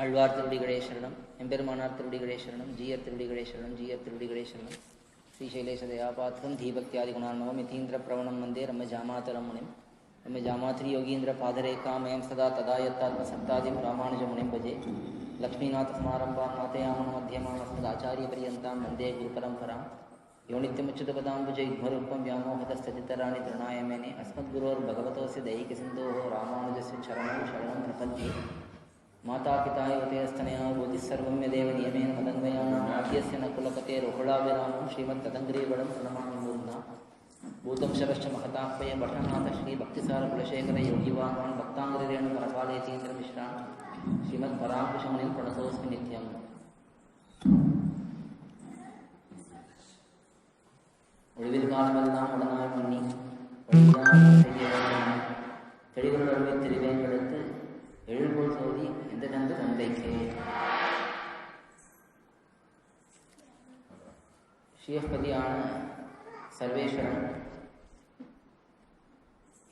ஆழ்வார் திருடிகளே சரணம் எம்பெருமானார் திருடிகளே சரணம் ஜீயர் திருடிகளே சரணம் ஜீயர் திருடிகளே சரணம் श्रीशैलेशदयापात्रं धीभक्त्यादिगुणान्नवं यतीन्द्रप्रवणं वन्दे रम्यजामातरं मुनिं रम्यजामातरि योगीन्द्रपादरेखामयं सदा तदा यत्तात्मसत्तादिं रामानुजमुनिं भजे लक्ष्मीनाथसमारम्भां नाथयामन मध्यमामस्मदाचार्यपर्यन्तां वन्दे गुरुपरम्परां यो नित्यमुच्युतपदाम्बुजयुग्मरूपं व्यामोहतस्तदितराणि तृणाय मेने अस्मद्गुरोर्भगवतोऽस्य दैहिकसिन्धोः रामानुजस्य चरणं शरणं प्रपद्ये मातापिता युवतेस्तनया भूतिः सर्वं यदेव नियमेन मदन्वयानाम् आद्यस्य न कुलपतेरुहुळाविरामं श्रीमत्तदङ्ग्रीवडं प्रणमामि मूर्धा भूतं शरश्च महताह्वय भटनाथ श्रीभक्तिसारकुलशेखर योगिवान् भक्ताङ्ग्रिरेणु परकालयतीन्द्रमिश्रान् श्रीमत्पराङ्कुशमुनिं प्रणतोऽस्मि नित्यम् ஒளிவில் காலமெல்லாம் உடனாய் பண்ணி தெளிவுகள் அழுவை திருவேங்கெடுத்து எழுபோல் சோதி எந்த தந்து தந்தைக்கு? ஸ்ரீஹபதியான சர்வேஸ்வரன்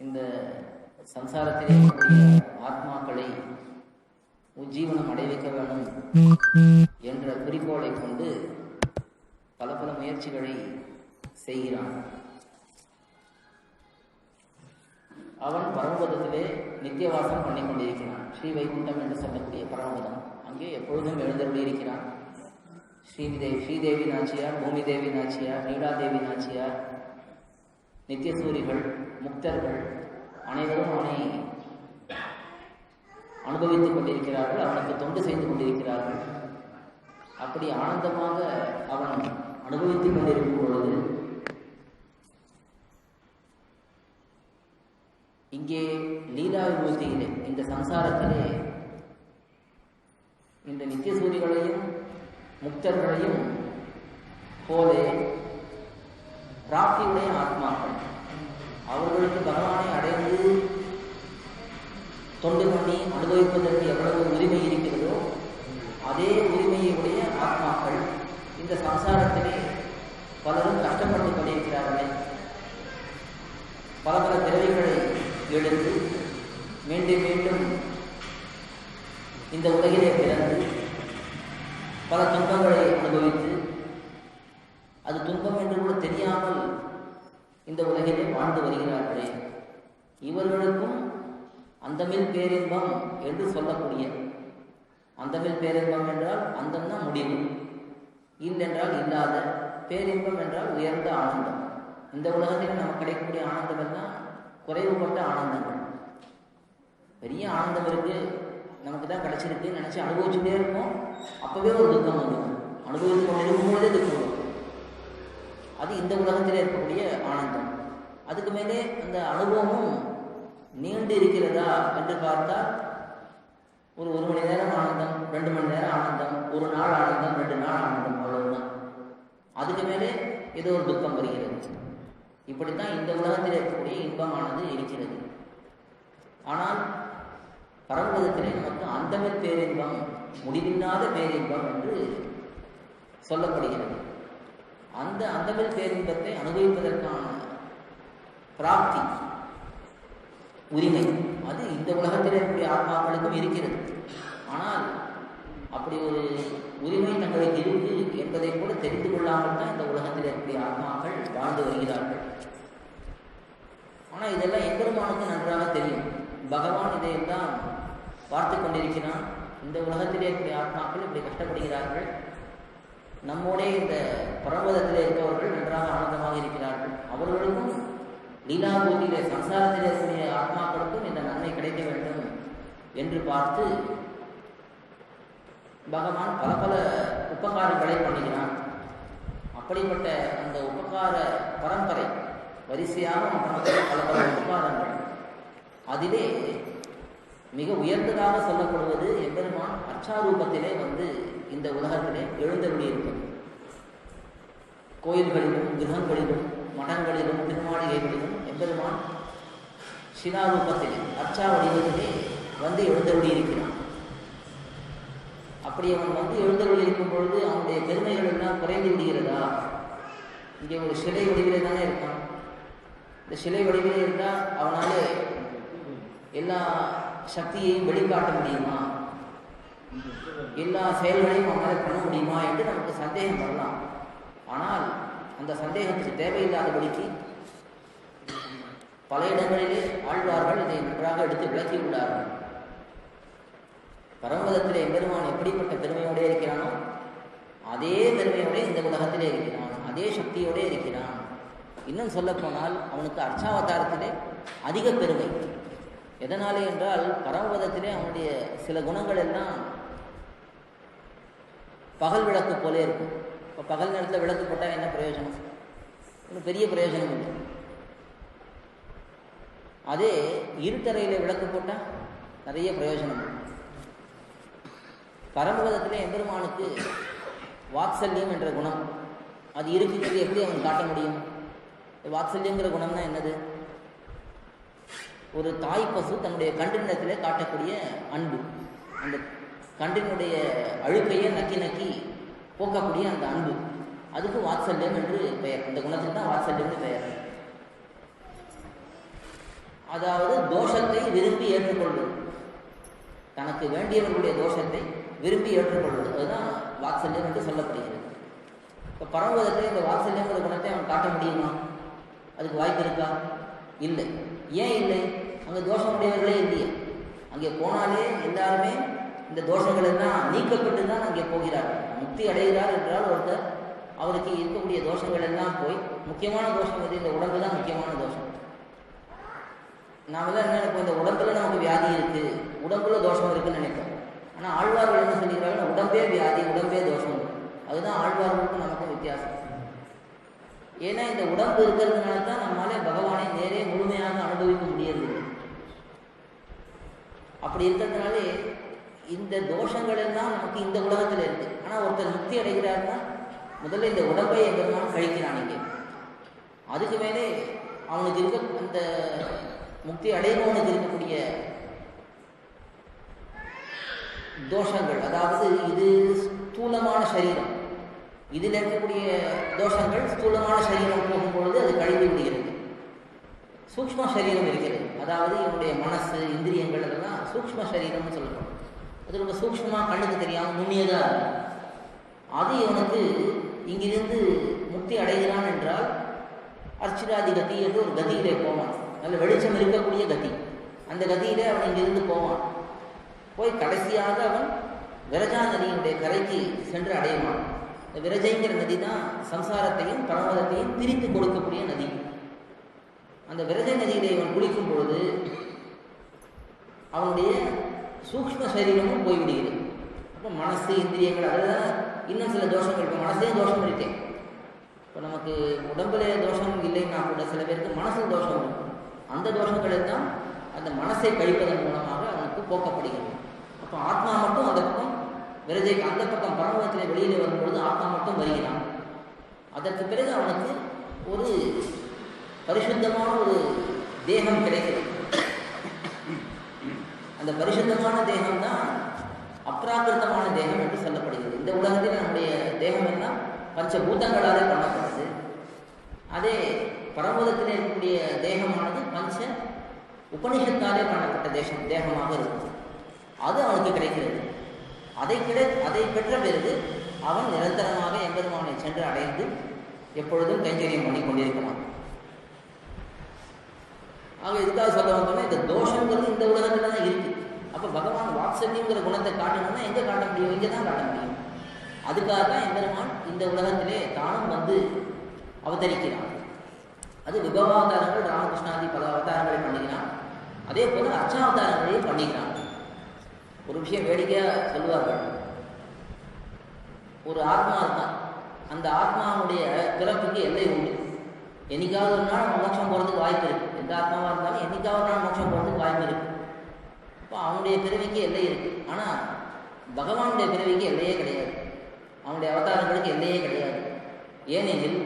இந்த சம்சாரத்திலே ஆத்மாக்களை உஜ்ஜீவனம் அடைவிக்க வேண்டும் என்ற குறிக்கோளை கொண்டு பல பல முயற்சிகளை செய்கிறான். அவன் பரமபதத்திலே நித்தியவாசம் பண்ணி கொண்டிருக்கிறான் ஸ்ரீ வைகுண்டம் என்று சொல்லக்கூடிய பரமபதம் அங்கே எப்பொழுதும் எழுந்து கொண்டிருக்கிறான் ஸ்ரீதேவி ஸ்ரீதேவி நாச்சியார் பூமி தேவி நாச்சியார் நீலாதேவி நாச்சியார் நித்தியசூரிகள் முக்தர்கள் அனைவரும் அவனை அனுபவித்துக் கொண்டிருக்கிறார்கள் அவனுக்கு தொண்டு செய்து கொண்டிருக்கிறார்கள். அப்படி ஆனந்தமாக அவன் அனுபவித்துக் கொண்டிருக்கும் பொழுது இங்கே லீலா விபூதியிலே இந்த சம்சாரத்திலே இந்த நித்தியசூரிகளையும் முக்தர்களையும் போலே பிராப்தியுடைய ஆத்மாக்கள். அவர்களுக்கு பகவானை அடைந்து தொண்டு பண்ணி அனுபவிப்பதற்கு எவ்வளவு உரிமை இருக்கிறதோ அதே உரிமையை உடைய ஆத்மாக்கள் இந்த சம்சாரத்திலே பலரும் கஷ்டப்பட்டு கொண்டிருக்கிறார்களே பல பல பிறவிகளை எடுத்து மீண்டும் மீண்டும் இந்த உலகிலே பிறந்து பல துன்பங்களை அனுபவித்து அது துன்பம் என்று கூட தெரியாமல் இந்த உலகிலே வாழ்ந்து வருகிறார்களே. இவர்களுக்கும் அந்தமில் பேரின்பம் என்று சொல்லக்கூடிய அந்தமில் பேரின்பம் என்றால் அந்தம்னா முடிவு. இல்லென்றால் இல்லாத பேரின்பம் என்றால் உயர்ந்த ஆனந்தம். இந்த உலகத்தில் நமக்கு கிடைக்கக்கூடிய ஆனந்தம் எல்லாம் குறைவுபட்ட ஆனந்தங்கள். பெரிய ஆனந்தம் இருக்கு. நமக்கு தான் கிடைச்சிருக்கு நினச்சி அனுபவிச்சுட்டே இருப்போம். அப்போவே ஒரு துக்கம் வந்துடும் அனுபவித்து கொண்டு துக்கம் வரும். அது இந்த உலகத்தில் இருக்கக்கூடிய ஆனந்தம். அதுக்கு மேலே அந்த அனுபவமும் நீண்டு இருக்கிறதா என்று பார்த்தா ஒரு ஒரு மணி நேரம் ஆனந்தம் ரெண்டு மணி நேரம் ஆனந்தம் ஒரு நாள் ஆனந்தம் ரெண்டு நாள் ஆனந்தம் அவ்வளவுதான். அதுக்கு மேலே ஏதோ ஒரு துக்கம் வருகிறது. இப்படித்தான் இந்த உலகத்தில் இருக்கக்கூடிய இன்பமானது இருக்கிறது. ஆனால் பரமபதத்திலே நமக்கு அந்தமில் பேரின்பம் முடிவில்லாத பேரின்பம் என்று சொல்லப்படுகிறது. அந்த அந்தமில் பேரின்பத்தை அனுபவிப்பதற்கான பிராப்தி உரிமை அது இந்த உலகத்தில் இருக்கக்கூடிய ஆத்மாக்களுக்கும் இருக்கிறது. ஆனால் அப்படி ஒரு உரிமை தங்களுக்கு இருக்கு என்பதை கூட தெரிந்து கொள்ளாமல் தான் இந்த உலகத்தில் இருக்கக்கூடிய ஆத்மாக்கள் வாழ்ந்து வருகிறார்கள். ஆனால் இதெல்லாம் எம்பெருமானுக்கு நன்றாக தெரியும். பகவான் இதையெல்லாம் பார்த்து கொண்டிருக்கிறான். இந்த உலகத்திலே இருக்கிற ஆத்மாக்கள் இப்படி கஷ்டப்படுகிறார்கள். நம்மோடே இந்த பரமதத்திலே இருப்பவர்கள் நன்றாக ஆனந்தமாக இருக்கிறார்கள். அவர்களுக்கும் லீலாபூதியிலே சம்சாரத்திலே இருக்கிற ஆத்மாக்களுக்கும் இந்த நன்மை கிடைக்க வேண்டும் என்று பார்த்து பகவான் பல பல உபகாரங்களை பண்ணுகிறான் அப்படிப்பட்ட அந்த உபகார பரம்பரை வரிசையாக பல பல உபகாரங்கள். அதிலே மிக உயர்ந்ததாக சொல்லப்படுவது எம்பெருமான் அச்சாரூபத்திலே வந்து இந்த உலகத்திலே எழுந்தருளியிருப்பது கோயில்களிலும் கிரகங்களிலும் மடங்களிலும் திருமாளிகைகளிலும் எம்பெருமான் சிலாரூபத்திலே அர்ச்சா வடிவத்திலே வந்து எழுந்தருளியிருக்கிறான் அப்படி அவன் வந்து எழுந்தருளி இருக்கும் பொழுது அவனுடைய பெருமைகள் எல்லாம் குறைந்து விடுகிறதா? இங்கே ஒரு சிலை வடிவிலே தானே இருக்கான். இந்த சிலை வடிவிலே இருந்தால் அவனால் எல்லா சக்தியையும் வெளிக்காட்ட முடியுமா? எல்லா செயல்களையும் அவனால் பண்ண முடியுமா என்று நமக்கு சந்தேகம் வரலாம். ஆனால் அந்த சந்தேகத்துக்கு தேவையில்லாதபடிக்கு பல இடங்களிலே ஆழ்வார்கள் இதை நன்றாக எடுத்து விளக்கியுள்ளார்கள். பரமதத்திலே பெருமான் எப்படிப்பட்ட பெருமையோடே இருக்கிறானோ அதே பெருமையோடே இந்த உலகத்திலே இருக்கிறான் அதே சக்தியோடே இருக்கிறான். இன்னும் சொல்லப்போனால் அவனுக்கு அர்ச்சாவதாரத்திலே அதிக பெருமை. எதனாலே என்றால் பரமபதத்திலே அவனுடைய சில குணங்கள் எல்லாம் பகல் விளக்கு போலே இருக்கும். இப்போ பகல் நேரத்தில் விளக்கு போட்டால் என்ன பிரயோஜனம்? ஒன்றும் பெரிய பிரயோஜனம் இல்லை. அதே இருட்டறையில் விளக்கு போட்டால் நிறைய பிரயோஜனம். பரமபதத்திலே எம்பெருமானுக்கு வாத்சல்யம் என்ற குணம். அது இருக்குங்கிறது எப்படி அவன் காட்ட முடியும்? வாத்சல்யங்கிற குணம்னா என்னது? ஒரு தாய் பசு தன்னுடைய கன்றினிடத்திலே காட்டக்கூடிய அன்பு. அந்த கன்றினுடைய அழுக்கையை நக்கி நக்கி போக்கக்கூடிய அந்த அன்பு. அதுக்கு வாத்சல்யம் என்று பெயர். அந்த குணத்துக்கு தான் வாத்சல்யம்னு பெயர். அதாவது தோஷத்தை விரும்பி ஏற்றுக்கொள்வது. தனக்கு வேண்டியவர்களுடைய தோஷத்தை விரும்பி ஏற்றுக்கொள்வது. அதுதான் வாத்சல்யம் என்று சொல்லப்படுகிறது. இப்போ பரமபதத்தில் இந்த வாத்சல்யங்கிற குணத்தை அவன் காட்ட முடியுமா? அதுக்கு வாய்ப்பு இருக்கா? இல்லை. ஏன் இல்லை? அங்கே தோஷம் உடையவர்களே இல்லையே. அங்கே போனாலே எல்லாருமே இந்த தோஷங்கள் எல்லாம் நீக்கப்பட்டு தான் அங்கே போகிறார்கள். முக்தி அடைகிறார் என்றால் ஒருத்தர் அவருக்கு இருக்கக்கூடிய தோஷங்கள் எல்லாம் போய் முக்கியமான தோஷம் எது? இந்த உடம்பு தான் முக்கியமான தோஷம். நாமெல்லாம் என்ன நினைப்போம்? இந்த உடம்புல நமக்கு வியாதி இருக்கு. உடம்புல தோஷம் இருக்குன்னு நினைப்போம். ஆனால் ஆழ்வார்கள் என்ன சொல்லிக்கிறாங்க உடம்பே வியாதி உடம்பே தோஷம். அதுதான் ஆழ்வார்களுக்கும் நமக்கும் வித்தியாசம். ஏன்னா இந்த உடம்பு இருக்கிறதுனால தான் நம்மளால பகவானை நேரே முழுமையாக அனுபவிக்க முடியறதில்லை அப்படி இருக்கிறதுனாலே இந்த தோஷங்கள் எல்லாம் நமக்கு இந்த உலகத்தில் இருக்கு. ஆனால் ஒருத்தர் முக்தி அடைகிறார்னா முதல்ல இந்த உடம்பை எங்கெல்லாம் கழிக்கிறான் இங்கே அதுக்கு மேலே அவனுக்கு இருக்க அந்த முக்தி அடைபவனுக்கு இருக்கக்கூடிய தோஷங்கள் அதாவது இது ஸ்தூலமான சரீரம். இதில் இருக்கக்கூடிய தோஷங்கள் ஸ்தூலமான சரீரம் போகும்பொழுது அது கழிந்து விடுகிறது. சூக்ம சரீரம் இருக்கிறது. அதாவது இவனுடைய மனசு இந்திரியங்கள் அதெல்லாம் சூக்ஷ்ம சரீரம்னு சொல்லணும் அது ரொம்ப சூக்மமாக கண்ணுக்கு தெரியாமல் நுண்ணியதாக இருக்கும் அது இவனுக்கு இங்கிருந்து முக்தி அடைகிறான் என்றால் அர்ச்சிராதி கதி என்று ஒரு கதியிலே போவான். நல்ல வெளிச்சம் இருக்கக்கூடிய கதி. அந்த கதியிலே அவன் இங்கிருந்து போவான். போய் கடைசியாக அவன் விரஜா நதியினுடைய கரைக்கு சென்று அடையுவான். இந்த விரஜைங்கிற நதி தான் சம்சாரத்தையும் பரமதத்தையும் பிரித்து கொடுக்கக்கூடிய நதி. அந்த விரஜை நதியிலே இவன் குளிக்கும் பொழுது அவனுடைய சூக்ஷ்ம சரீரமும் போய்விடுகிறது. அப்போ மனசு இந்திரியங்கள் அதில் இன்னும் சில தோஷங்கள். இப்போ மனசே தோஷம் இருக்கேன் இப்போ நமக்கு உடம்புல தோஷம் இல்லைன்னா கூட சில பேருக்கு மனசில் தோஷம் இருக்கும் அந்த தோஷங்களை தான் அந்த மனசை கழிப்பதன் மூலமாக அவனுக்கு போக்கப்படுகிறது. அப்போ ஆத்மா மட்டும் அந்த பக்கம் விரஜைக்கு அந்த பக்கம் பரமத்தில் வெளியில் வரும்பொழுது ஆத்மா மட்டும் வருகிறான். அதற்கு பிறகு அவனுக்கு ஒரு பரிசுத்தமான ஒரு தேகம் கிடைக்கிறது. அந்த பரிசுத்தமான தேகம் தான் அப்ராகிருத்தமான தேகம் என்று சொல்லப்படுகிறது. இந்த உலகத்தில் நம்முடைய தேகம் எல்லாம் பஞ்சபூதங்களாலே பண்ணப்படுது அதே பரமதத்தில் இருக்கக்கூடிய தேகமானது பஞ்ச உபனிஷத்தாலே பண்ணப்பட்ட தேசம் தேகமாக இருக்கும். அது அவனுக்கு கிடைக்கிறது. அதை கிடை அதை பெற்ற பிறகு அவன் நிரந்தரமாக எம்பெருமானை சென்று அடைந்து எப்பொழுதும் கைங்கரியம் பண்ணி கொண்டிருக்கிறான் ஆக எதுக்காக சொல்ல வந்தோம்னா இந்த தோஷங்கிறது இந்த உலகத்துல தான் இருக்கு. அப்போ பகவான் வாத்சல்யங்கிற குணத்தை காட்டணும்னா எங்கே காட்ட முடியும்? இங்கே தான் காட்ட முடியும். அதுக்காக தான் எம்பெருமான் இந்த உலகத்திலே தானும் வந்து அவதரிக்கிறான். அது விபவாதாரங்கள் ராமகிருஷ்ணாதி பல அவதாரங்களை பண்ணிக்கிறான். அதே போல அர்ச்சாவதாரங்களையும் பண்ணிக்கிறான். ஒரு விஷயம் வேடிக்கையாக சொல்லுவார்கள். ஒரு ஆத்மா இருக்கான் அந்த ஆத்மாவுடைய பிறப்புக்கு எல்லை உண்டு. என்னைக்காவது ஒரு நாள் மோட்சம் போகிறதுக்கு வாய்ப்பு இருக்குது எந்த ஆத்மாவாக இருந்தாலும் என்னைக்காவது ஒரு நாள் மோட்சம் போகிறதுக்கு வாய்ப்பு இருக்குது இப்போ அவனுடைய பிறவிக்கு எல்லை இருக்குது ஆனால் பகவானுடைய பிறவிக்கு எல்லையே கிடையாது. அவனுடைய அவதாரங்களுக்கு எல்லையே கிடையாது. ஏனெனில்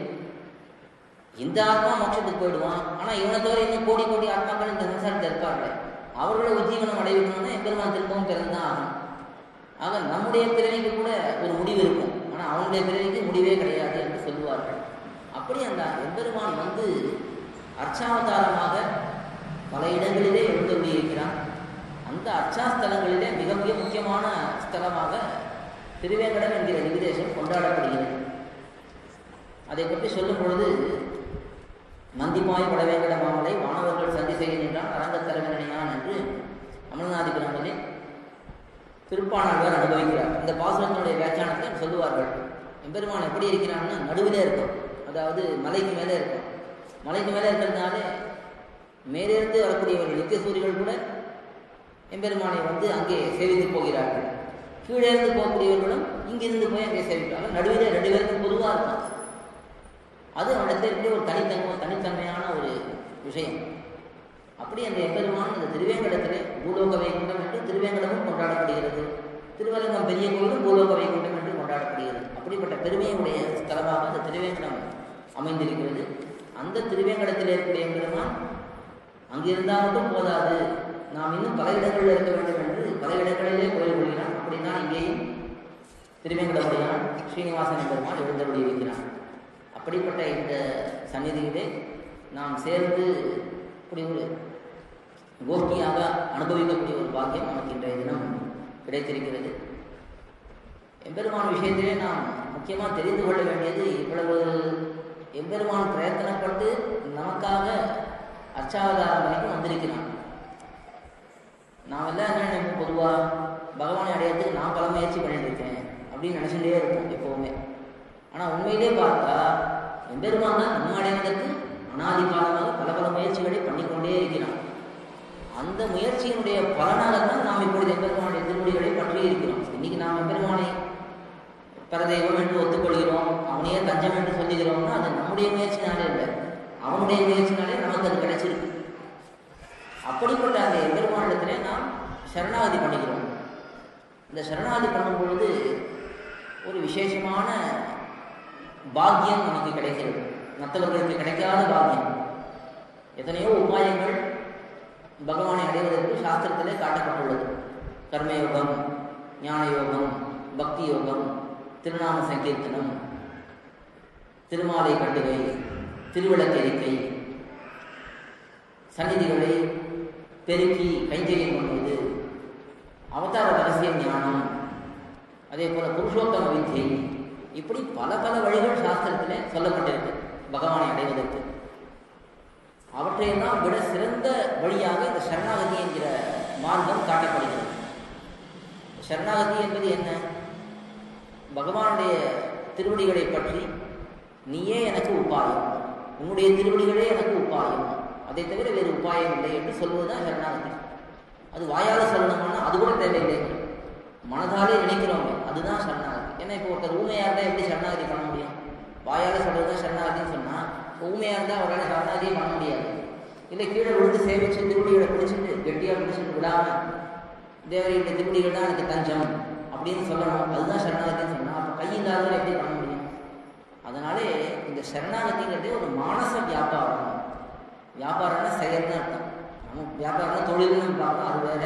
இந்த ஆத்மா மோட்சத்துக்கு போயிடுவான். ஆனால் இவனை தவிர இன்னும் கோடி கோடி ஆத்மாக்கள் இந்த சம்சாரத்தில் இருப்பார்கள் அவர்களை உஜ்ஜீவனம் அடைவிடணும்னா எம்பெருமான் திரும்பவும் பிறந்தான் ஆகும் ஆக நம்முடைய பிறவிக்கு கூட ஒரு முடிவு இருக்கும். ஆனால் அவனுடைய பிறவிக்கு முடிவே கிடையாது. அப்படி அந்த எம்பெருமான் வந்து அர்ச்சாவதாரமாக பல இடங்களிலே எழுந்தொள்ளி இருக்கிறான் அந்த அர்ச்சாஸ்தலங்களிலே மிக மிக முக்கியமான ஸ்தலமாக திருவேங்கடம் என்கிற திவிதேசம் கொண்டாடப்படுகிறது. அதை பற்றி சொல்லும் பொழுது நந்திமாய் வடவேங்கட மாமலை வானவர்கள் சந்தி செய்கின்றான் அரங்கத் தலைவனையான் என்று அமல்நாதி பிராமணே திருப்பாணாழ்வார் அனுபவிக்கிறார். இந்த பாசுரத்தினுடைய வியாக்கியானத்தில் சொல்லுவார்கள் எம்பெருமான் எப்படி இருக்கிறான்னு நடுவிலே இருக்கும். அதாவது மலைக்கு மேலே இருக்கும். மலைக்கு மேலே இருக்கிறதுனால மேலே இருந்து வரக்கூடியவர்கள் நித்திய சூரியர்கள் கூட எம்பெருமானை வந்து அங்கே சேவித்து போகிறார்கள். கீழே இருந்து போகக்கூடியவர்களும் இங்கிருந்து போய் அங்கே சேவிக்கிறார்கள் நடுவில் ரெண்டு பேருக்கும் பொதுவாக இருக்கும். அது அவனிடத்தில் ஒரு தனித்தன்மை தனித்தன்மையான ஒரு விஷயம். அப்படி அந்த எம்பெருமான் இந்த திருவேங்கடத்திலே பூலோக வைகுண்டம் என்று திருவேங்கடமும் கொண்டாடப்படுகிறது. திருவரங்கம் பெரிய கோயிலும் பூலோக வைகுண்டம் என்று கொண்டாடப்படுகிறது. அப்படிப்பட்ட பெருமையுடைய ஸ்தலமாக அந்த திருவேங்கடம் அமைந்திருக்கிறது. அந்த திருவேங்கடத்தில் இருக்கக்கூடிய எம்பெருமான் அங்கிருந்தால் மட்டும் போதாது. நாம் இன்னும் பல இடங்களில் இருக்க வேண்டும் என்று பல இடங்களிலே கோயில் கொள்கிறான். அப்படின்னா இங்கேயும் திருவேங்கடமுடையான் ஸ்ரீனிவாசன் பெருமான் எழுந்தருளி இருக்கிறான். அப்படிப்பட்ட இந்த சந்நிதியிலே நாம் சேர்ந்து இப்படி ஒரு கோபியாக அனுபவிக்கக்கூடிய ஒரு பாக்கியம் நமக்கு இன்றைய தினம் கிடைத்திருக்கிறது. எம்பெருமான் விஷயத்திலே நாம் முக்கியமாக தெரிந்து கொள்ள வேண்டியது இவ்வளவு எம்பெருமான் பிரயத்தனப்பட்டு நமக்காக அர்ச்சாவதாரம் வரைக்கும் வந்திருக்கிறான். நான் எல்லாம் என்ன நினைப்போம்? பொதுவாக பகவானை அடையிறதுக்கு நான் பல முயற்சி பண்ணிட்டு இருக்கேன் அப்படின்னு நினச்சிட்டே இருப்போம் எப்போவுமே. ஆனால் உண்மையிலே பார்த்தா எம்பெருமான் தான் நம்ம அடைவதற்கு அனாதி காலமாக பல பல முயற்சிகளை பண்ணிக்கொண்டே இருக்கிறான். அந்த முயற்சியினுடைய பலனாக தான் நாம் இப்பொழுது எம்பெருமானுடைய திருமொழிகளை பற்றி இருக்கிறோம் இன்னைக்கு நாம் எம்பெருமானை பரதெய்வம் என்று ஒத்துக்கொள்கிறோம் அவனையே தஞ்சம் என்று சொல்லுகிறோம்னா அது நம்முடைய முயற்சினாலே இல்லை. அவனுடைய முயற்சினாலே நமக்கு அது கிடைச்சிருக்கு. அப்படிப்பட்ட அந்த எம்பெருமானிடத்திலே நாம் சரணாகதி பண்ணுகிறோம் இந்த சரணாகதி பண்ணும்பொழுது ஒரு விசேஷமான பாக்கியம் நமக்கு கிடைக்கிறது. மற்றவர்களுக்கு கிடைக்காத பாக்கியம். எத்தனையோ உபாயங்கள் பகவானை அடைவதற்கு சாஸ்திரத்திலே காட்டப்பட்டுள்ளது. கர்மயோகம் ஞான யோகம் பக்தி யோகம் திருநாம சங்கீர்த்தனம் திருமாலை கட்டுகை திருவிளக்கரிக்கை சந்நிதிகளை பெருக்கி கைங்கரியம் பண்ணுவது அவதார ரகசிய ஞானம் அதே போல புருஷோத்தம வித்தியை இப்படி பல பல வழிகள் சாஸ்திரத்திலே சொல்லப்பட்டிருக்கு பகவானை அடைவதற்கு. அவற்றையெல்லாம் விட சிறந்த வழியாக இந்த சரணாகதி என்கிற மார்க்கம் காட்டப்படுகிறது. சரணாகதி என்பது என்ன? பகவானுடைய திருவடிகளை பற்றி நீயே எனக்கு உபாயம் உன்னுடைய திருவடிகளே எனக்கு உபாயம் அதை தவிர வேறு உபாயம் இல்லை என்று சொல்வதுதான் சரணாகதி அது வாயால் சொல்லணும்னா அது கூட தேவையில்லை. மனதாலே நினைக்கிறவங்க அதுதான் சரணாகதி. ஏன்னா இப்போ ஒருத்தர் ஊமையாக இருந்தால் எப்படி சரணாகதி பண்ண முடியும்? வாயால் சொல்கிறது சரணாகதின்னு சொன்னால் ஊமையாக இருந்தால் அவரால் சரணாகதியே பண்ண முடியாது. இல்லை கீழே விழுந்து சேமிச்சு திருவடிகளை பிடிச்சிட்டு கெட்டியாக பிடிச்சிட்டு விடாமல் தேவரையுடைய திருவடிகள் தான் எனக்கு தஞ்சம். அப்படின்னு சொல்லணும். அதுதான் சரணாகத்தின்னு சொன்னால் அப்போ கை இல்லாதவரை எப்படி பண்ண முடியும்? அதனாலே இந்த சரணாகதிங்கிறதே ஒரு மானச வியாபாரம். வியாபாரம்னா செயல்னு அர்த்தம். நம்ம வியாபாரம்னா தொழில்னு பார்க்கணும் அது வேற.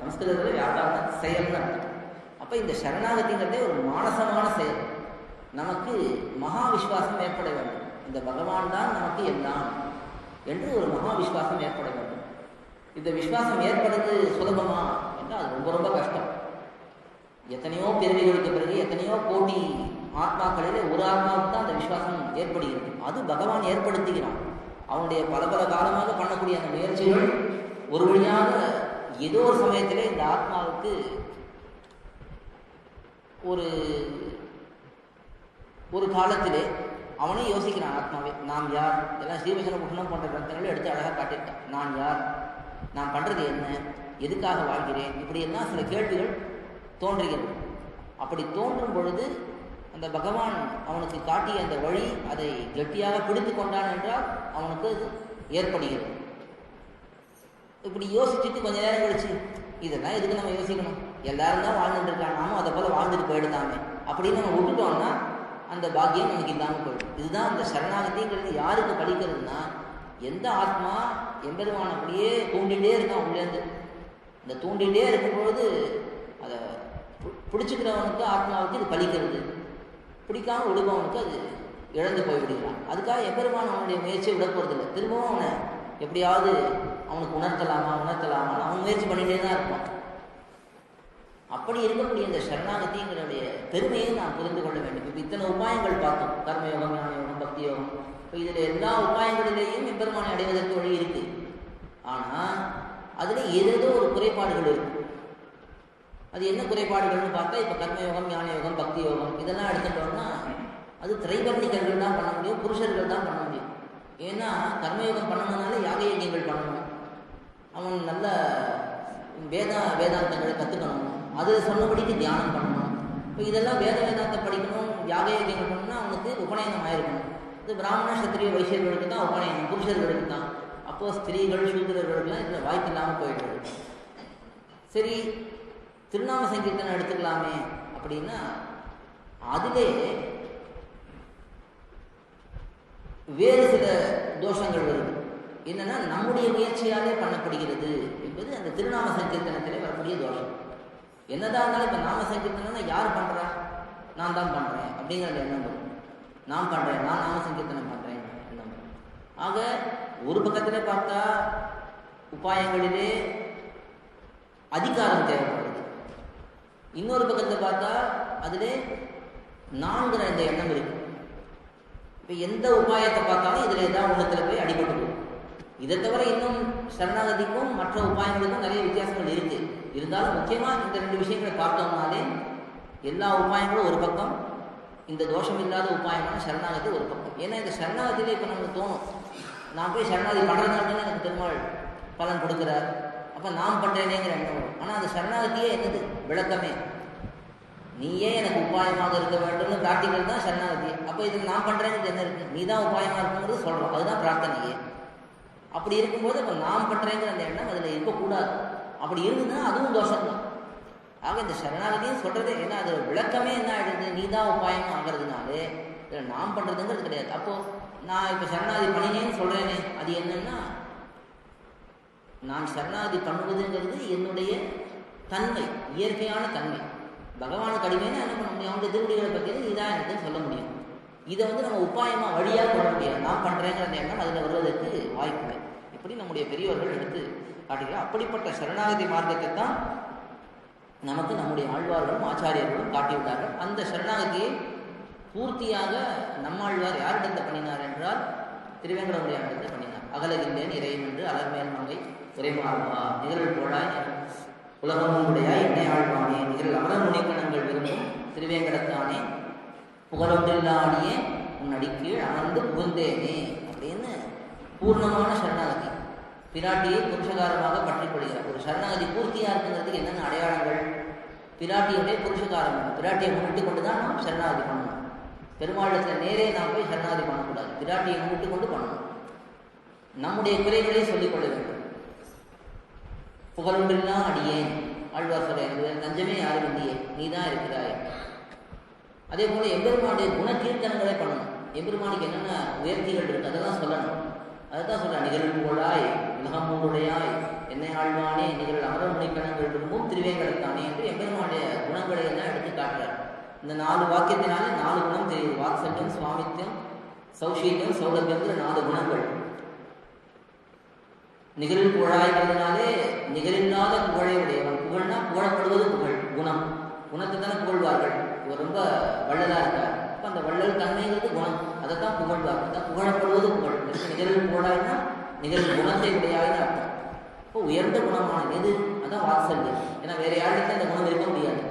சம்ஸ்கிருதத்தில் வியாபாரம் செயல்னு அர்த்தம். அப்போ இந்த சரணாகதிங்கிறதே ஒரு மானசமான செயல். நமக்கு மகா விஸ்வாசம் ஏற்பட வேண்டும். இந்த பகவான் தான் நமக்கு எல்லாம் என்று ஒரு மகா விஸ்வாசம் ஏற்பட வேண்டும். இந்த விஸ்வாசம் ஏற்படுறது சுலபமா? என்றால் அது ரொம்ப ரொம்ப கஷ்டம். எத்தனையோ பிறவிகளுக்கு பிறகு எத்தனையோ கோடி ஆத்மாக்களிலே ஒரு ஆத்மாவுக்கு தான் அந்த விசுவாசம் ஏற்படுகிறது. அது பகவான் ஏற்படுத்துகிறான். அவனுடைய பல பல காலமாக பண்ணக்கூடிய அந்த முயற்சிகள் ஒரு வழியாக ஏதோ ஒரு சமயத்திலே இந்த ஆத்மாவுக்கு ஒரு ஒரு காலத்திலே அவனே யோசிக்கிறான் ஆத்மாவே நாம் யார்? எல்லாம் ஸ்ரீவசன புஷ்ணம் போன்ற கிரந்தங்களை எடுத்து அழகாக காட்டியிருக்கான். நான் யார்? நான் பண்ணுறது என்ன? எதுக்காக வாழ்கிறேன்? இப்படியெல்லாம் சில கேள்விகள் தோன்றுகிறது. அப்படி தோன்றும் பொழுது அந்த பகவான் அவனுக்கு காட்டிய அந்த வழி அதை கெட்டியாக பிடித்து கொண்டான் என்றால் அவனுக்கு அது ஏற்படுகிறது. இப்படி யோசிச்சுட்டு கொஞ்ச நேரம் கழிச்சு இதெல்லாம் எதுக்கு நம்ம யோசிக்கணும்? எல்லாரும் தான் வாழ்ந்துட்டு இருக்காங்க. அதை போல வாழ்ந்துட்டு போயிடுதாமே அப்படின்னு நம்ம விட்டுட்டோம்னா அந்த பாக்கியம் நமக்கு இல்லாமல் போயிடும். இதுதான் அந்த சரணாகதிங்கிறது யாருக்கு படிக்கிறதுனா எந்த ஆத்மா எம்பெருமான் அப்படியே தூண்டிகிட்டே இருக்கான் உள்ளேருந்து இந்த தூண்டிகிட்டே இருக்கும் பொழுது பிடிச்சிக்கிறவனுக்கு ஆத்மாவுக்கு இது பலிக்கிறது பிடிக்காம விடுபவனுக்கு அது இழந்து போய்விடுகிறான். அதுக்காக எம்பெருமான் அவனுடைய முயற்சியை விட போகிறதில்ல திரும்பவும் அவனை எப்படியாவது அவனுக்கு உணர்த்தலாமா உணர்த்தலாமா அவன் முயற்சி பண்ணிகிட்டே தான் இருப்பான். அப்படி இருக்கக்கூடிய இந்த சரணாகதிங்கிறடைய பெருமையை நாம் புரிந்து கொள்ள வேண்டும். இப்போ இத்தனை உபாயங்கள் பார்த்தோம். கர்மயோகம் ஞான யோகம் பக்தி யோகம் இப்போ இதில் எல்லா உபாயங்களிலேயும் எம்பெருமானை அடைவதற்கு வழி இருக்குது ஆனால் அதில் ஏதேதோ ஒரு குறைபாடுகள் இருக்கும் அது என்ன குறைபாடுகள்னு பார்த்தா இப்போ கர்மயோகம் ஞான யோகம் பக்தி யோகம் இதெல்லாம் எடுத்துட்டோம்னா அது திரைவர்ணிகர்கள் தான் பண்ண முடியும் புருஷர்கள் தான் பண்ண முடியும். ஏன்னா கர்மயோகம் பண்ணணும்னாலே யாக யஜ்யங்கள் பண்ணணும். அவன் நல்ல வேதா வேதாந்தங்களை கற்றுக்கணும் அது சொன்னபடிக்கு தியானம் பண்ணணும். இப்போ இதெல்லாம் வேத வேதாந்த படிக்கணும் யாக யஜ்யங்கள் பண்ணணும்னா அவனுக்கு உபநயனம் ஆயிருக்கணும். இது பிராமண சத்திரிய வைசியர்களுக்கு தான் உபநயனம் புருஷர்களுக்கு தான். அப்போது ஸ்திரீகள் சூத்திரர்களுக்கெல்லாம் இதில் வாய்ப்பு இல்லாமல் போயிடுறது சரி திருநாம சங்கீர்த்தனம் எடுத்துக்கலாமே அப்படின்னா அதிலே வேறு சில தோஷங்கள் வருது. என்னன்னா நம்முடைய முயற்சியாலே பண்ணப்படுகிறது என்பது அந்த திருநாம சங்கீர்த்தனத்திலே வரக்கூடிய தோஷம். என்னதான் இருந்தாலும் இப்போ நாம சங்கீர்த்தனம்னா யார் பண்ணுறா நான் தான் பண்ணுறேன் அப்படிங்கிற எண்ணம் வரும்? நான் பண்ணுறேன் நான் நாம சங்கீர்த்தனம் பண்ணுறேன் எண்ணம் ஆக ஒரு பக்கத்தில் பார்த்தா உபாயங்களிலே அதிகாரம் தேவைப்படும். இன்னொரு பக்கத்தில் பார்த்தா அதிலே நான்கிற இந்த எண்ணம் இருக்கு. இப்போ எந்த உபாயத்தை பார்த்தாலும் இதில் ஏதாவது ஒன்றுத்தில் போய் அடிபட்டு போகும். இதை தவிர இன்னும் சரணாகதிக்கும் மற்ற உபாயங்களுக்கும் நிறைய வித்தியாசங்கள் இருக்கு. இருந்தாலும் முக்கியமாக இந்த ரெண்டு விஷயங்களை பார்த்தோம்னாலே எல்லா உபாயங்களும் ஒரு பக்கம் இந்த தோஷம் இல்லாத உபாயமான சரணாகதி ஒரு பக்கம். ஏன்னா இந்த சரணாகதியிலே இப்போ நமக்கு தோணும். நான் போய் சரணாகதி பண்ணுறதுனால எனக்கு பெருமாள் பலன் கொடுக்குறார். அப்போ நான் பண்ணுறேனேங்கிற எண்ணம் வரும். ஆனால் அந்த சரணாகத்தியே என்னது? விளக்கமே. நீயே எனக்கு உபாயமாக இருக்க வேண்டும்னு பிரார்த்திக்கிறது தான் சரணாகதி. அப்போ இது நான் பண்ணுறேங்கிறது என்ன இருக்குது நீ தான் உபாயமாக இருக்குங்கிறது சொல்கிறோம் அதுதான் பிரார்த்தனையே. அப்படி இருக்கும்போது இப்போ நான் பண்ணுறேங்கிற அந்த எண்ணம் அதில் இருக்கக்கூடாது. அப்படி இருந்ததுன்னா அதுவும் தோஷம் தான் ஆக இந்த சரணாகதியும் சொல்கிறது ஏன்னா அது விளக்கமே என்ன ஆகிடுது நீ தான் உபாயம் ஆகிறதுனாலே. இதில் நான் பண்ணுறதுங்கிறது கிடையாது. அப்போது நான் இப்போ சரணாகதி பண்ணினேன்னு சொல்கிறேனே அது என்னென்னா நான் சரணாகதி பண்ணுவதுங்கிறது என்னுடைய தன்மை இயற்கையான தன்மை. பகவானுக்கு அடிமைன்னா என்ன பண்ண முடியும்? அவங்க திருவடிகளை பற்றி இதான் எனக்கு சொல்ல முடியும். இதை வந்து நம்ம உபாயமாக வழியாக பண்ண முடியாது. நான் பண்ணுறேங்கிற அந்த எண்ணம் அதில் வருவதற்கு வாய்ப்பு இல்லை. இப்படி நம்முடைய பெரியவர்கள் எடுத்து காட்டுகிறார். அப்படிப்பட்ட சரணாகதி மார்க்கத்தை தான் நமக்கு நம்முடைய ஆழ்வார்களும் ஆச்சாரியர்களும் காட்டிவிட்டார்கள் அந்த சரணாகதியை பூர்த்தியாக நம்மாழ்வார் யாரிடத்தை பண்ணினார் என்றால் திருவேங்கடமுடியாரிடத்தை பண்ணினார். அகலகின்றேன் இறைவன் என்று அலர்மேல் மங்கை உரைமாறுவா நிகழ் போலாய் உலகமும் உடையாய் என்னை ஆழ்வானே. நிகழ் அமரர் முனைக்கணங்கள் விரும்பும் திருவேங்கடத்தானே புகழொன்றில்லாடியே உன் அடிக்கீழ் அமர்ந்து புகுந்தேனே அப்படின்னு பூர்ணமான சரணாகதி. பிராட்டியை புருஷகாரமாக பற்றிக்கொள்கிறார். ஒரு சரணாகதி பூர்த்தியாக இருக்குங்கிறதுக்கு என்னென்ன அடையாளங்கள்? பிராட்டியுடைய புருஷகாரம். பிராட்டியை முன்னிட்டு கொண்டு தான் நாம் சரணாகதி பண்ணணும். பெருமாளத்தில் நேரே நாம் போய் சரணாகதி பண்ணக்கூடாது. பிராட்டியை முன்னிட்டு கொண்டு பண்ணணும். நம்முடைய குறைகளை சொல்லிக் கொள்ள வேண்டும். புகழொன்றில்லா அடியேன். ஆழ்வார் சொல்ல எனக்கு தஞ்சமே யாரும் இல்லையே நீ தான் இருக்கிறாய். அதே போல எம்பெருமானுடைய குணகீர்த்தனங்களே பண்ணணும். எம்பெருமானுக்கு என்னென்ன உயர்த்திகள் இருக்கு அதெல்லாம் சொல்லணும். அதை தான் சொல்கிறேன் நிகழ்வு போலாய் என்னை ஆழ்வானே நிகழ் அமர முனைக்கணங்கள் விரும்பும் திருவேங்கடத்தானே என்று எம்பெருமானுடைய குணங்களை எல்லாம் எடுத்து காட்டுறார். இந்த நாலு வாக்கியத்தினாலே நாலு குணம் தெரியுது. வாக்சட்டம் சுவாமித்தம் சௌஷீல்யம் சௌலபியங்கிற நாலு குணங்கள். நிகழில் புகழாய்கிறதுனாலே நிகழில்லாத புகழை உடையவன். புகழ்னா புகழப்படுவது புகழ் குணம். குணத்தை தானே புகழ்வார்கள். இவர் ரொம்ப வள்ளலா இருக்கார். அப்போ அந்த வள்ளல் தன்மைங்கிறது குணம். அதை தான் புகழ்வார். அதான் புகழப்படுவது புகழ். நிகழில் புகழாய்னா நிகழ்வு குணத்தை உடையாய்னு அர்த்தம். இப்போ உயர்ந்த குணமானது எது? அதான் வாத்சல்யம். ஏன்னா வேற யாருக்கும் அந்த குணம் இருக்க முடியாது.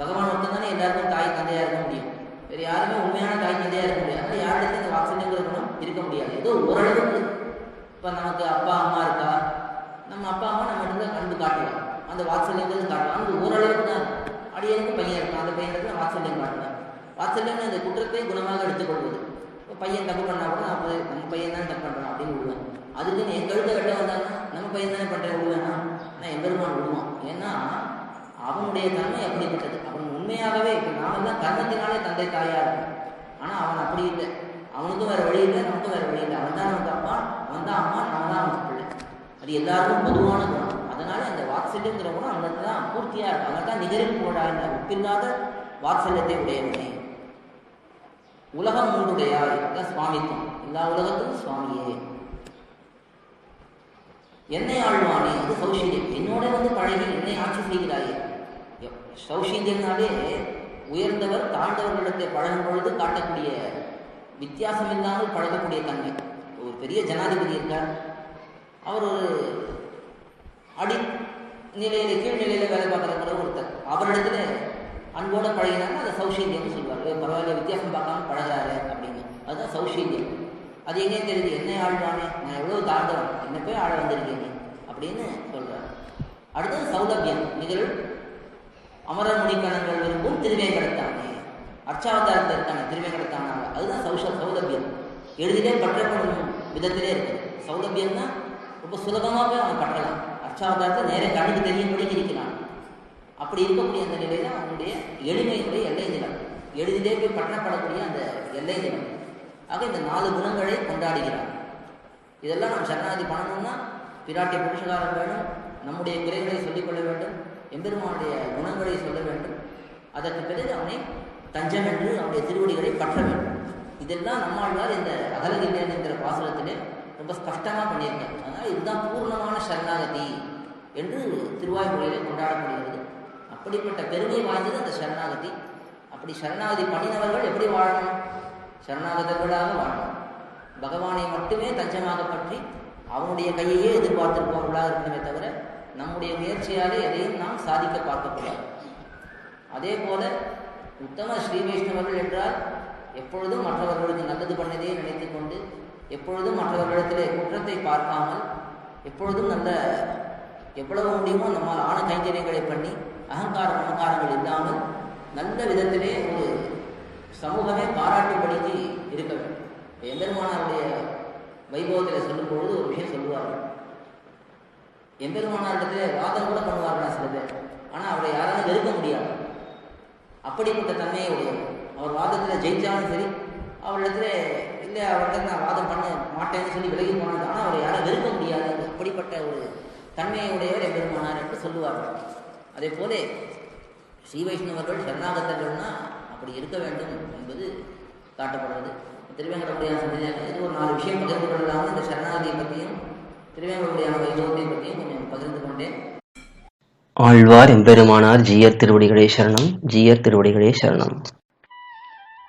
பகவான் ஒருத்தன் தானே எல்லாருக்கும் தாய் தந்தையா இருக்க முடியும். வேற யாருமே உண்மையான தாய் தந்தையா இருக்க முடியாது. யாருக்கும் இந்த வாத்சல்யங்கிற குணம் இருக்க முடியாது. ஏதோ ஓரளவுக்கு இப்போ நமக்கு அப்பா அம்மா இருக்கா? நம்ம அப்பா அம்மா நம்ம இடத்துல கண்டு காட்டுவோம். அந்த வாத்சல்யங்கிறது காட்டுவோம் அந்த ஓரளவுக்கு தான் அடியனுக்கு பையன் இருக்கும் அந்த பையனுக்கு நான் வாத்சல்யம் காட்டுவேன் வாத்சல்யம் அந்த குற்றத்தை குணமாக எடுத்துக்கொள்வது. இப்போ பையன் தப்பு பண்ணா கூட அப்போ நம்ம பையன் தான் தப்பு பண்ணுறான் அப்படின்னு விடுவேன். அதுக்குன்னு என் கழுத்தை கட்ட வந்தாங்கன்னா நம்ம பையன் தானே பண்ணுறேன் விடுவேன்னா நான் எம்பெருமான் விடுவான். ஏன்னா அவனுடைய தன்மை அப்படிப்பட்டது. அவன் உண்மையாகவே இப்போ நாமெல்லாம் கர்மத்தினாலே தந்தை தாயாக இருக்கும் ஆனால் அவன் அப்படி இல்லை. அவனுக்கும் வேற வழி இல்லை நமக்கும் வேறு வழி இல்லை. அவன் தான் நமக்கு அப்பா. அவன் அம்மா நான் தான் அவனுக்கு பிள்ளை அது எல்லாருக்கும் பொதுவான குணம் அதனால அந்த வாத்சல்யங்கிற குணம் அவனுக்கு தான் பூர்த்தியாக இருக்கும் அதனால தான் நிகரில் போடாங்க ஒப்பில்லாத வாத்சல்யத்தை உடையவனே. உலகம் மூன்றுடையாய் தான் சுவாமித்துவம் எல்லா உலகத்துக்கும் சுவாமியே. என்னை ஆழ்வானே அது சௌஷியம் என்னோட வந்து பழகி என்னை ஆட்சி செய்கிறாயே. சௌஷீல்யம்னாலே உயர்ந்தவர் தாழ்ந்தவர்களிடத்தை பழகும் பொழுது காட்டக்கூடிய வித்தியாசம் இல்லாமல் பழகக்கூடிய தன்மை. ஒரு பெரிய ஜனாதிபதி இருக்கார். அவர் ஒரு அடி நிலையில கீழ் நிலையில வேலை பார்க்குற ஒருத்தர். அவரிடத்துல அன்போட பழகினாங்க அதை சௌஷீல்யம்னு சொல்லுவார் பரவாயில்ல வித்தியாசம் பார்க்காம பழகுறாரு அப்படின்னு. அதுதான் சௌஷீல்யம் அது எங்கே தெரியுது? என்ன ஆழ்வானே நான் எவ்வளோ தாழ்ந்தவன்? என்ன போய் ஆழ வந்திருக்கீங்க அப்படின்னு சொல்றார். அடுத்தது சௌலபியம். நிகழ் அமரர் முடிக்கணங்கள் விரும்பும் திருவேங்கடத்தானே. அர்ச்சாவதாரத்தில் இருக்காங்க திருவேங்கடத்தானாங்க அதுதான் சௌஷ சௌலபியம். எளிதிலே பற்றப்படும் விதத்திலே இருக்குது சௌலபியம்னா ரொம்ப சுலபமாகவே அவன் கட்டலாம் அர்ச்சாவதாரத்தை நேரம் கண்ணுக்கு தெரியும்படி இருக்கிறான் அப்படி இருக்கக்கூடிய அந்த நிலையில அவனுடைய எளிமையினுடைய எல்லை நிலம். எளிதிலே போய் பட்டணப்படக்கூடிய அந்த எல்லை நிலம். ஆக இந்த நாலு குணங்களை கொண்டாடுகிறான் இதெல்லாம் நாம் சரணாதி பண்ணணும்னா பிராட்டிய புருஷகாரம் வேணும் நம்முடைய குறைகளை சொல்லிக்கொள்ள வேண்டும் எம்பெருமானுடைய குணங்களை சொல்ல வேண்டும். அதற்கு பிறகு அவனை தஞ்சம் என்று அவனுடைய திருவடிகளை பற்ற வேண்டும். இதெல்லாம் நம்மாழ்வார் இந்த அகலகில்லேன் பாசுரத்திலே ரொம்ப ஸ்பஷ்டமாக பண்ணியிருக்காங்க அதனால் இதுதான் பூர்ணமான சரணாகதி என்று திருவாய்மொழியிலே கொண்டாடப்படுகிறது. அப்படிப்பட்ட பெருமை வாய்ந்தது அந்த சரணாகதி. அப்படி சரணாகதி பண்ணினவர்கள் எப்படி வாழணும்? சரணாகதர்களாக வாழணும். பகவானை மட்டுமே தஞ்சமாக பற்றி அவனுடைய கையையே எதிர்பார்த்திருப்பவர்களாக இருக்கணுமே தவிர நம்முடைய முயற்சியாலே எதையும் நாம் சாதிக்க பார்க்கக்கூடாது. அதே போல உத்தம ஸ்ரீ வைஷ்ணவர்கள் என்றால் எப்பொழுதும் மற்றவர்களுக்கு நல்லது பண்ணதே நினைத்துக் கொண்டு எப்பொழுதும் மற்றவர்களிடத்திலே குற்றத்தை பார்க்காமல் எப்பொழுதும் நல்ல எவ்வளவு முடியுமோ நம்மால் ஆன கைங்கரியங்களை பண்ணி அகங்கார அகங்காரங்கள் இல்லாமல் நல்ல விதத்திலே ஒரு சமூகமே பாராட்டிப்படுத்தி இருக்க வேண்டும். இப்ப எம்பெருமானாருடைய வைபவத்தில் சொல்லும் பொழுது ஒரு விஷயம் சொல்லுவார்கள். எம்பெருமானாரிடத்திலே வாதம் கூட பண்ணுவார்கள் சில பேர். ஆனால் அவரை யாராலும் வெறுக்க முடியாது. அப்படிப்பட்ட தன்மையை உடையவர் அவர் வாதத்தில் ஜெயித்தாலும் சரி அவரிடத்துல இல்லை அவர்கிட்ட நான் வாதம் பண்ண மாட்டேன்னு சொல்லி விலகி போனது ஆனால் அவரை யாரும் வெறுக்க முடியாது. அப்படிப்பட்ட ஒரு தன்மையுடையவர் எம்பெருமானார் என்று சொல்லுவார்கள். அதே போல ஸ்ரீ வைஷ்ணவர்கள் சரணாகத்தர்கள்னா அப்படி இருக்க வேண்டும் என்பது காட்டப்படுவது திருவேங்கடமுடியான சந்ததியாக இது ஒரு நாலு விஷயம் பகிர்ந்து கொள்ளலாமல் இந்த சரணாகதியை பற்றியும் திருவேங்கடமுடியான வைபவத்தை பற்றியும் கொஞ்சம் பகிர்ந்து கொண்டேன். ஆழ்வார் எம்பெருமானார் ஜீயர் திருவடிகளே சரணம் ஜீயர் திருவடிகளே சரணம்.